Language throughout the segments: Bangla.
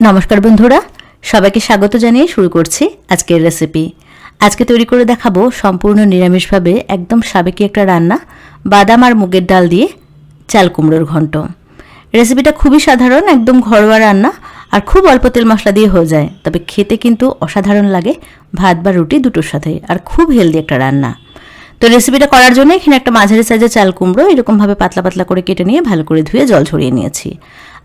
নমস্কার বন্ধুরা, সবাইকে স্বাগত জানিয়ে শুরু করছি আজকের রেসিপি আজকে তৈরি করে দেখাবো সম্পূর্ণ নিরামিষভাবে একদম সাবেকি একটা রান্না, বাদাম আর মুগের ডাল দিয়ে চাল কুমড়োর ঘন্ট। রেসিপিটা খুবই সাধারণ, একদম ঘরোয়া রান্না, আর খুব অল্প তেল মশলা দিয়ে হয়ে যায়। তবে খেতে কিন্তু অসাধারণ লাগে ভাত বা রুটি দুটোর সাথে, আর খুব হেলদি একটা রান্না। তো রেসিপিটা করার জন্য এখানে একটা মাঝারি সাইজের চাল কুমড়ো এরকমভাবে পাতলা পাতলা করে কেটে নিয়ে ভালো করে ধুয়ে জল ঝরিয়ে নিয়েছি।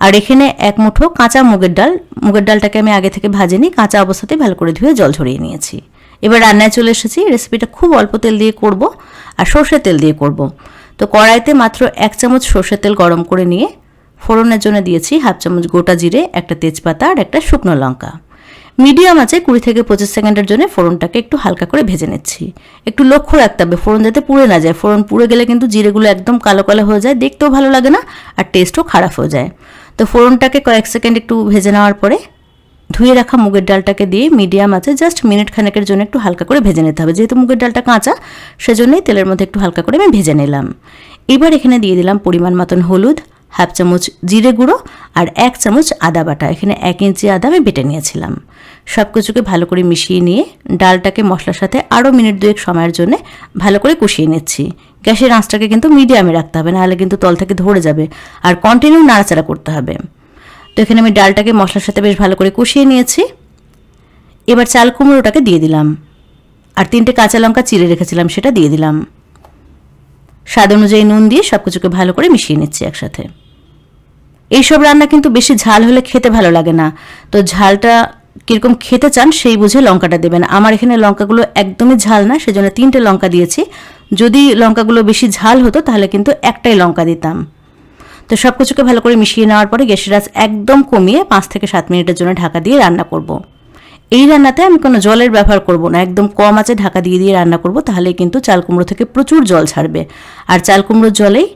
আর এখানে এক মুঠো কাঁচা মুগের ডাল। মুগের ডালটাকে আমি আগে থেকে ভাজিনি, কাঁচা অবস্থাতেই ভালো করে ধুয়ে জল ঝরিয়ে নিয়েছি। এবার রান্নায় চলে এসেছি রেসিপিটা খুব অল্প তেল দিয়ে করব আর সর্ষের তেল দিয়ে করব। তো কড়াইতে মাত্র এক চামচ সর্ষের তেল গরম করে নিয়ে ফোড়নের জন্য দিয়েছি হাফ চামচ গোটা জিরে, একটা তেজপাতা আর একটা শুকনো লঙ্কা। মিডিয়াম আছে, কুড়ি থেকে পঁচিশ সেকেন্ডের জন্য ফোড়নটাকে একটু হালকা করে ভেজে নিচ্ছি। একটু লক্ষ্য রাখতে হবে, ফোড়ন যাতে পুড়ে না যায়। ফোড়ন পুড়ে গেলে কিন্তু জিরেগুলো একদম কালো কালো হয়ে যায়, দেখতেও ভালো লাগে না আর টেস্টও খারাপ হয়ে যায়। তো ফোড়নটাকে কয়েক সেকেন্ড একটু ভেজে নেওয়ার পরে ধুয়ে রাখা মুগের ডালটাকে দিয়ে মিডিয়াম আছে, জাস্ট মিনিট খানেকের জন্য একটু হালকা করে ভেজে নিতে হবে। যেহেতু মুগের ডালটা কাঁচা, সেজন্যই তেলের মধ্যে একটু হালকা করে আমি ভেজে নিলাম। এবার এখানে দিয়ে দিলাম পরিমাণ মতন হলুদ, হাফ চামচ জিরে গুঁড়ো আর এক চামচ আদা বাটা। এখানে এক ইঞ্চি আদা আমি বেটে নিয়েছিলাম। সব কিছুকে ভালো করে মিশিয়ে নিয়ে ডালটাকে মশলার সাথে আরও মিনিট দুয়েক সময়ের জন্য ভালো করে কষিয়ে নিচ্ছি। গ্যাসের আঁচটাকে কিন্তু মিডিয়ামে রাখতে হবে, নাহলে কিন্তু তল থেকে ধরে যাবে আর কন্টিনিউ নাড়াচাড়া করতে হবে। তো এখানে আমি ডালটাকে মশলার সাথে বেশ ভালো করে কষিয়ে নিয়েছি। এবার চাল কুমড়োটাকে দিয়ে দিলাম। আর তিনটে কাঁচা লঙ্কা চিড়ে রেখেছিলাম, সেটা দিয়ে দিলাম। স্বাদ অনুযায়ী নুন দিয়ে সব কিছুকে ভালো করে মিশিয়ে নিচ্ছি একসাথে। এইসব রান্না কিন্তু বেশি ঝাল হলে খেতে ভালো লাগে না। তো ঝালটা কীরকম খেতে চান সেই বুঝে লঙ্কাটা দেবেন। আমার এখানে লঙ্কাগুলো একদমই ঝাল না, সেজন্য তিনটে লঙ্কা দিয়েছি। যদি লঙ্কাগুলো বেশি ঝাল হতো, তাহলে কিন্তু একটাই লঙ্কা দিতাম। তো সব কিছুকে ভালো করে মিশিয়ে নেওয়ার পরে গ্যাসের আঁচ একদম কমিয়ে পাঁচ থেকে সাত মিনিটের জন্য ঢাকা দিয়ে রান্না করব। এই রান্নাতে আমি কোনো জলের ব্যবহার করব না, একদম কম আছে ঢাকা দিয়ে দিয়ে রান্না করব তাহলে কিন্তু চাল কুমড়ো থেকে প্রচুর জল ছাড়বে। আর চাল কুমড়োর জলেই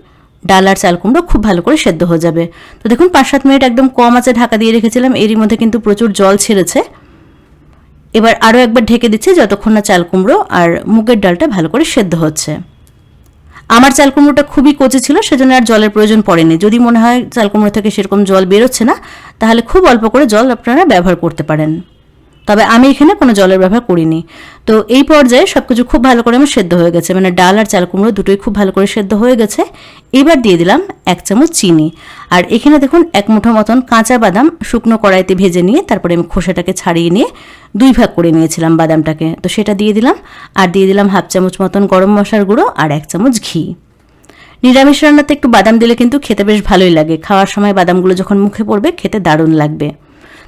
ডাল আর চাল কুমড়ো খুব ভালো করে সেদ্ধ হয়ে যাবে। তো দেখুন, পাঁচ সাত মিনিট একদম কম আছে ঢাকা দিয়ে রেখেছিলাম, এরই মধ্যে কিন্তু প্রচুর জল ছেড়েছে। এবার আরও একবার ঢেকে দিচ্ছি যতক্ষণ না চাল কুমড়ো আর মুগের ডালটা ভালো করে সেদ্ধ হচ্ছে। আমার চাল কুমড়োটা খুবই কচি ছিল, সেজন্য আর জলের প্রয়োজন পড়েনি। যদি মনে হয় চাল কুমড়ো থেকে সেরকম জল বেরোচ্ছে না, তাহলে খুব অল্প করে জল আপনারা ব্যবহার করতে পারেন। তবে আমি এখানে কোনো জলের ব্যবহার করিনি। তো এই পর্যায়ে সব কিছু খুব ভালো করে আমার সেদ্ধ হয়ে গেছে। মানে ডাল আর চাল কুমড়ো দুটোই খুব ভালো করে সেদ্ধ হয়ে গেছে। এবার দিয়ে দিলাম এক চামচ চিনি। আর এখানে দেখুন এক মুঠো মতন কাঁচা বাদাম শুকনো কড়াইতে ভেজে নিয়ে তারপরে আমি খোসাটাকে ছাড়িয়ে নিয়ে দুই ভাগ করে নিয়েছিলাম বাদামটাকে। তো সেটা দিয়ে দিলাম। আর দিয়ে দিলাম হাফ চামচ মতন গরম মশলার গুঁড়ো আর এক চামচ ঘি। নিরামিষ রান্নাতে একটু বাদাম দিলে কিন্তু খেতে বেশ ভালোই লাগে। খাওয়ার সময় বাদামগুলো যখন মুখে পড়বে, খেতে দারুণ লাগবে।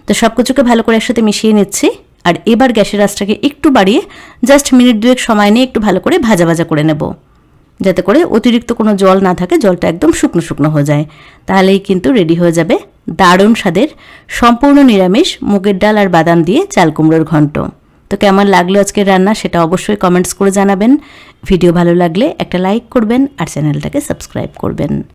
তো সব কিছুকে ভালো করে একসাথে মিশিয়ে নিচ্ছি। আর এবার গ্যাসের আঁচটাকে একটু বাড়িয়ে জাস্ট মিনিট দুয়েক সময় নিয়ে একটু ভালো করে ভাজা ভাজা করে নেব। যাতে করে অতিরিক্ত কোনো জল না থাকে, জলটা একদম শুকনো শুকনো হয়ে যায়। তাহলেই কিন্তু রেডি হয়ে যাবে দারুণ স্বাদের সম্পূর্ণ নিরামিষ মুগের ডাল আর বাদাম দিয়ে চাল কুমড়োর ঘন্ট। তো কেমন লাগল আজকের রান্না সেটা অবশ্যই কমেন্টস করে জানাবেন। ভিডিও ভালো লাগলে একটা লাইক করবেন আর চ্যানেলটাকে সাবস্ক্রাইব করবেন।